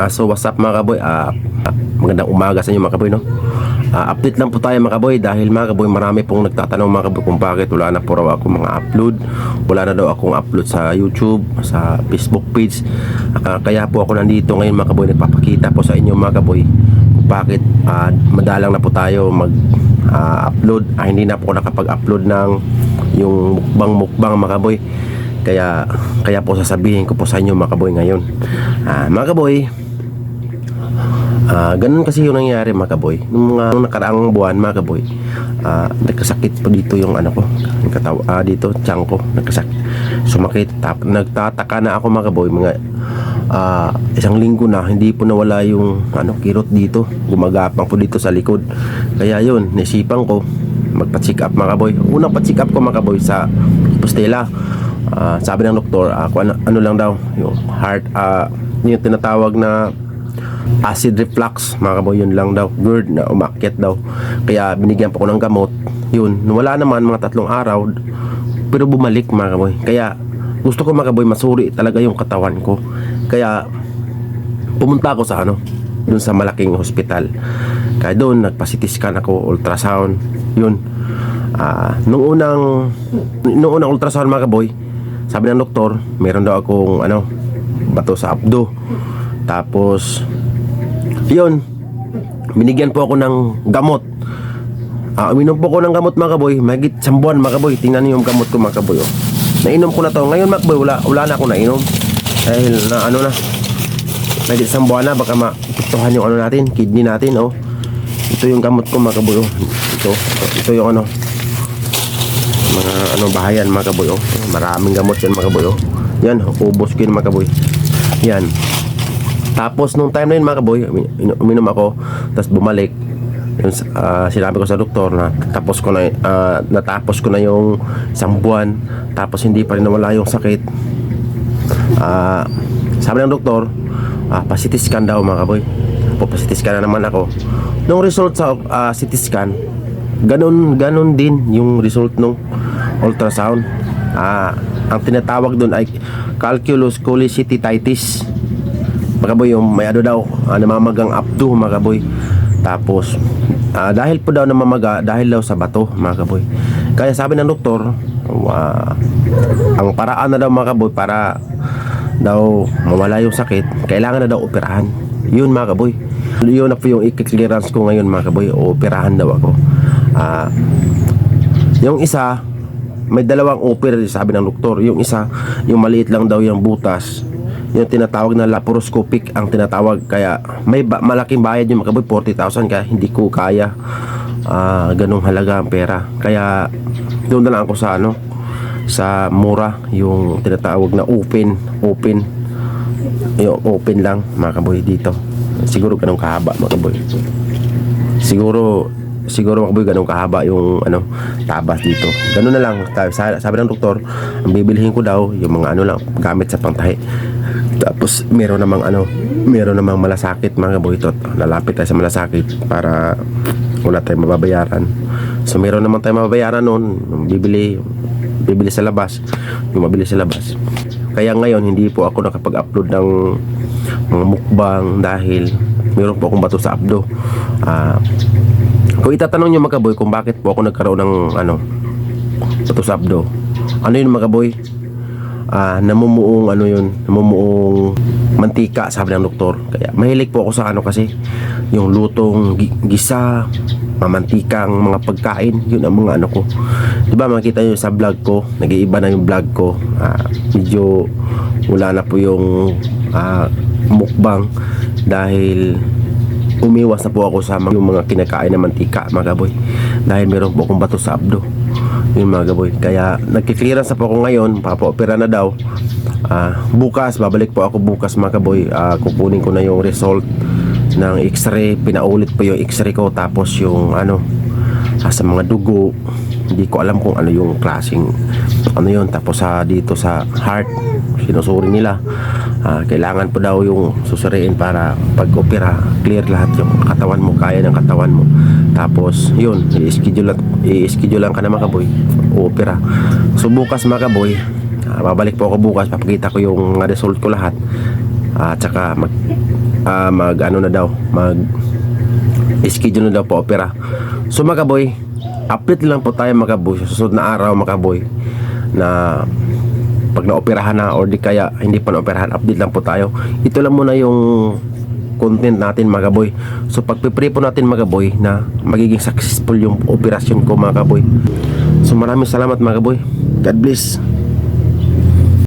Ah, so what's up mga kaboy? Ah, magandang umaga sa inyo mga kaboy no. Ah, update lang po tayo mga kaboy dahil mga kaboy marami pong nagtatanong mga kaboy kung bakit wala na po raw ako mga upload. Wala na daw akong upload sa YouTube, sa Facebook page. Ah, kaya po ako nandito ngayon mga kaboy nagpapakita po sa inyo mga kaboy kung bakit ah, madalang na po tayo mag ah, upload. Ah, hindi na po nakapag-upload ng yung mukbang mukbang mga kaboy. Kaya kaya po sasabihin ko po sa inyo mga kaboy ngayon. Ah, mga kaboy, Ah, ganun kasi yung nangyayari mga kaboy. Nung mga nung nakaraang buwan mga kaboy, ah, nagkasakit po dito yung ano ko, yung katawa, ah, dito, tiyan ko, nagkasakit. Sumakit, tap, nagtataka na ako mga kaboy, mga ah, isang linggo na, hindi po nawala yung ano, kirot dito. Gumagapang po dito sa likod. Kaya yun, naisipan ko, magpa-check up mga kaboy. Unang pa-check up ko mga kaboy sa Postela. Ah, sabi ng doktor, kung ano, ano lang daw, yung heart, ah, yung tinatawag na acid reflux mga kaboy yun lang daw. GERD na umakyat daw. Kaya binigyan po ko ng gamot. Yun wala naman mga tatlong araw pero bumalik mga kaboy. Kaya gusto ko mga kaboy masuri talaga yung katawan ko. Kaya pumunta ako sa ano dun sa malaking hospital. Kaya doon nagpa-CT ako ultrasound. Yun. Ah, nung unang nung unang ultrasound mga kaboy sabi ng doktor meron daw akong ano bato sa abdo. Tapos yun, binigyan po ako ng gamot. Ah, uminom po ako ng gamot mga kaboy, mahigit isang buwan mga kaboy. Tingnan niyo yung gamot ko mga kaboy. Oh. Nainom ko na to. Ngayon mga kaboy, wala, wala na ako nainom. Dahil na ano na, mahigit isang buwan na, baka mapiktuhan yung ano natin, kidney natin. Oh. Ito yung gamot ko mga kaboy. Oh. Ito, ito yung ano, mga ano bahayan mga kaboy. Oh. Maraming gamot yan mga kaboy. Oh. Yan, ubos ko yun mga kaboy. Yan. Tapos nung time na yun mga kaboy, umin- uminom ako, tapos bumalik. Yun, ah, sinabi ko sa doktor na tapos ko na ah, natapos ko na yung isang buwan tapos hindi pa rin nawala yung sakit. Ah, sabi ng doktor, ah, pa-CT scan daw mga kaboy. Po pa-CT scan na naman ako. Nung result sa ah, CT scan, ganun ganun din yung result nung ultrasound. Ah, ang tinatawag doon ay calculus cholecystititis mga boy yung may ano daw uh, namamagang abdo mga boy tapos ah, dahil po daw namamaga dahil daw sa bato mga boy kaya sabi ng doktor ah, ang paraan na daw mga boy para daw mawala yung sakit kailangan na daw operahan. Yun mga boy yun na po yung i-clearance ko ngayon mga boy operahan daw ako. Ah yung isa may dalawang opera sabi ng doktor. Yung isa yung maliit lang daw yung butas yung tinatawag na laparoscopic ang tinatawag. Kaya may ba- malaking bayad yung makaboy 40,000 kaya hindi ko kaya. Ah ganung halaga ang pera. Kaya doon na lang ako sa ano sa mura yung tinatawag na open open. Yung open lang mga kaboy dito. Siguro ganun kahaba mga kaboy. Siguro siguro mga kaboy ganun kahaba yung ano tabas dito. Ganun na lang sabi ng doktor ang bibilihin ko daw yung mga ano lang gamit sa pangtahi tapos meron namang ano, meron namang malasakit mga boytot. Lalapit tayo sa malasakit para wala tayong mababayaran. So meron naman tayong mababayaran noon, bibili, bibili sa labas, yung mabili sa labas. Kaya ngayon hindi po ako nakapag-upload ng mga mukbang dahil meron po akong bato sa abdo. Ah, kung itatanong nyo mga boy kung bakit po ako nagkaroon ng ano, bato sa abdo. Ano yun mga boy? Ah namumuong ano yun, namumuong mantika sabi ng doktor. Kaya mahilig po ako sa ano kasi yung lutong gi- gisa, mamantikang mga pagkain, yun ang mga ano ko. 'Di ba makita niyo sa vlog ko, nag-iiba na yung vlog ko. Ah, medyo wala na po yung ah, mukbang dahil umiwas na po ako sa mga, yung mga kinakain na mantika mga gaboy dahil meron po akong bato sa abdo yun mga gaboy kaya nagki-clearance na po ako ngayon. Papa-opera na daw. Ah, bukas babalik po ako bukas mga gaboy Ah, kukunin ko na yung result ng x-ray. Pinaulit po yung x-ray ko. Tapos yung ano ah, sa mga dugo. Hindi ko alam kung ano yung klaseng ano yun. Tapos sa dito sa heart sinusuri nila Ah, kailangan po daw yung susuriin para pag opera clear lahat yung katawan mo kaya ng katawan mo. Tapos yun i-schedule lang i-schedule lang ka na mga kaboy opera. So bukas mga kaboy ah, babalik po ako bukas papakita ko yung result ko lahat. At saka mag ah, mag ano na daw, mag schedule na daw po opera. So mga kaboy, update lang po tayo mga kaboy susunod na araw mga kaboy na pag naoperahan na or di kaya hindi pa naoperahan, update lang po tayo. Ito lang muna yung content natin mga kaboy. So pagpipray po natin mga kaboy na magiging successful yung operasyon ko mga kaboy. So maraming salamat mga kaboy. God bless.